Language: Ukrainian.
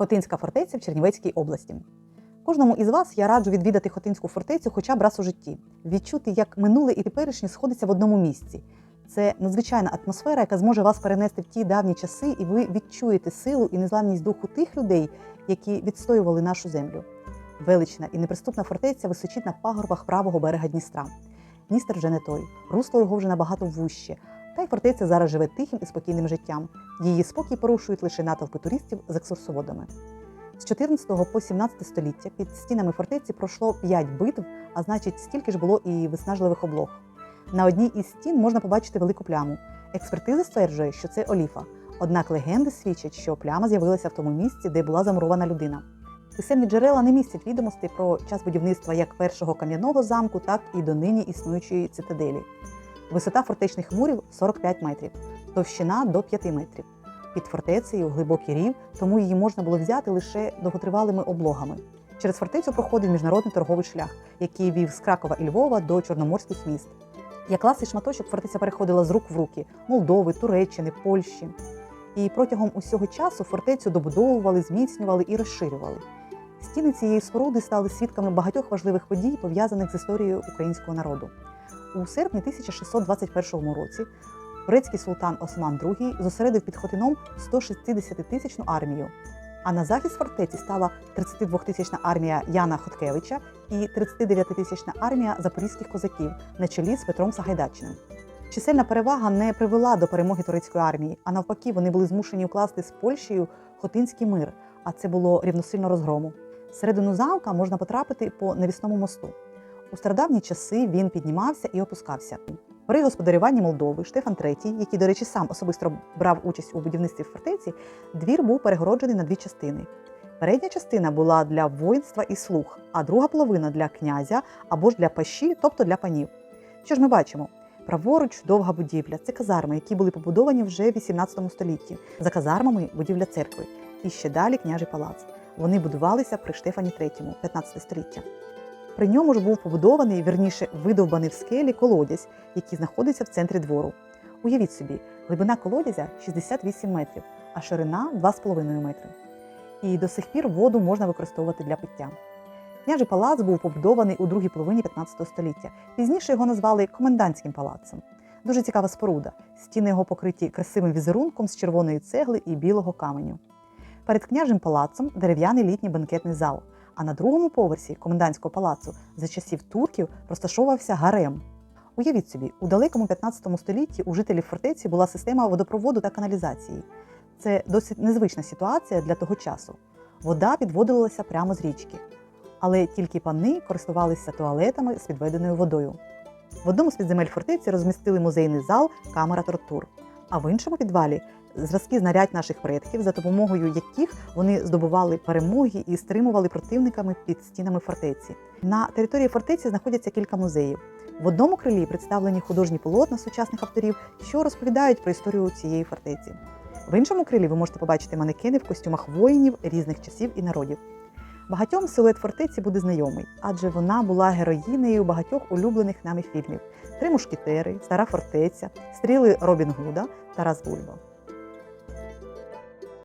Хотинська фортеця в Чернівецькій області. Кожному із вас я раджу відвідати Хотинську фортецю хоча б раз у житті, відчути, як минуле і теперішнє сходиться в одному місці. Це надзвичайна атмосфера, яка зможе вас перенести в ті давні часи, і ви відчуєте силу і незламність духу тих людей, які відстоювали нашу землю. Велична і неприступна фортеця височить на пагорбах правого берега Дністра. Дністер вже не той, русло його вже набагато вуще. Та й фортеця зараз живе тихим і спокійним життям. Її спокій порушують лише натовпи туристів з екскурсоводами. З 14 по 17 століття під стінами фортеці пройшло 5 битв, а значить, стільки ж було і виснажливих облог. На одній із стін можна побачити велику пляму. Експертиза стверджує, що це оліфа. Однак легенди свідчать, що пляма з'явилася в тому місці, де була замурована людина. Писемні джерела не містять відомостей про час будівництва як першого кам'яного замку, так і донині існуючої цитаделі. Висота фортечних мурів 45 метрів, товщина до 5 метрів. Під фортецею глибокий рів, тому її можна було взяти лише довготривалими облогами. Через фортецю проходив міжнародний торговий шлях, який вів з Кракова і Львова до чорноморських міст. Як ласий шматочок фортеця переходила з рук в руки Молдови, Туреччини, Польщі. І протягом усього часу фортецю добудовували, зміцнювали і розширювали. Стіни цієї споруди стали свідками багатьох важливих подій, пов'язаних з історією українського народу. У серпні 1621 році турецький султан Осман II зосередив під Хотином 160-тисячну армію. А на захист фортеці стала 32-тисячна армія Яна Хоткевича і 39-тисячна армія запорізьких козаків на чолі з Петром Сагайдачним. Чисельна перевага не привела до перемоги турецької армії, а навпаки, вони були змушені укласти з Польщею Хотинський мир, а це було рівносильно розгрому. Всередину замка можна потрапити по навісному мосту. У стародавні часи він піднімався і опускався. При господарюванні Молдови Штефан III, який, до речі, сам особисто брав участь у будівництві фортеці, двір був перегороджений на дві частини. Передня частина була для воїнства і слуг, а друга половина для князя або ж для паші, тобто для панів. Що ж ми бачимо? Праворуч довга будівля це казарми, які були побудовані вже в 18 столітті. За казармами будівля церкви. І ще далі княжий палац. Вони будувалися при Штефані III, 15 століття. При ньому ж був побудований, вірніше, видовбаний в скелі колодязь, який знаходиться в центрі двору. Уявіть собі, глибина колодязя 68 метрів, а ширина 2,5 метри. І до сих пір воду можна використовувати для пиття. Княжий палац був побудований у другій половині 15 століття. Пізніше його назвали комендантським палацом. Дуже цікава споруда. Стіни його покриті красивим візерунком з червоної цегли і білого каменю. Перед княжим палацом дерев'яний літній банкетний зал. А на другому поверсі комендантського палацу за часів турків розташовувався гарем. Уявіть собі, у далекому 15 столітті у жителів фортеці була система водопроводу та каналізації. Це досить незвична ситуація для того часу. Вода підводилася прямо з річки. Але тільки пани користувалися туалетами з підведеною водою. В одному з підземель фортеці розмістили музейний зал, камера тортур, а в іншому підвалі зразки знарядь наших предків, за допомогою яких вони здобували перемоги і стримували противниками під стінами фортеці. На території фортеці знаходяться кілька музеїв. В одному крилі представлені художні полотна сучасних авторів, що розповідають про історію цієї фортеці. В іншому крилі ви можете побачити манекени в костюмах воїнів різних часів і народів. Багатьом силует фортеці буде знайомий, адже вона була героїнею багатьох улюблених нами фільмів: Три мушкетери, Стара фортеця, Стріли Робін Гуда, Тарас Бульба.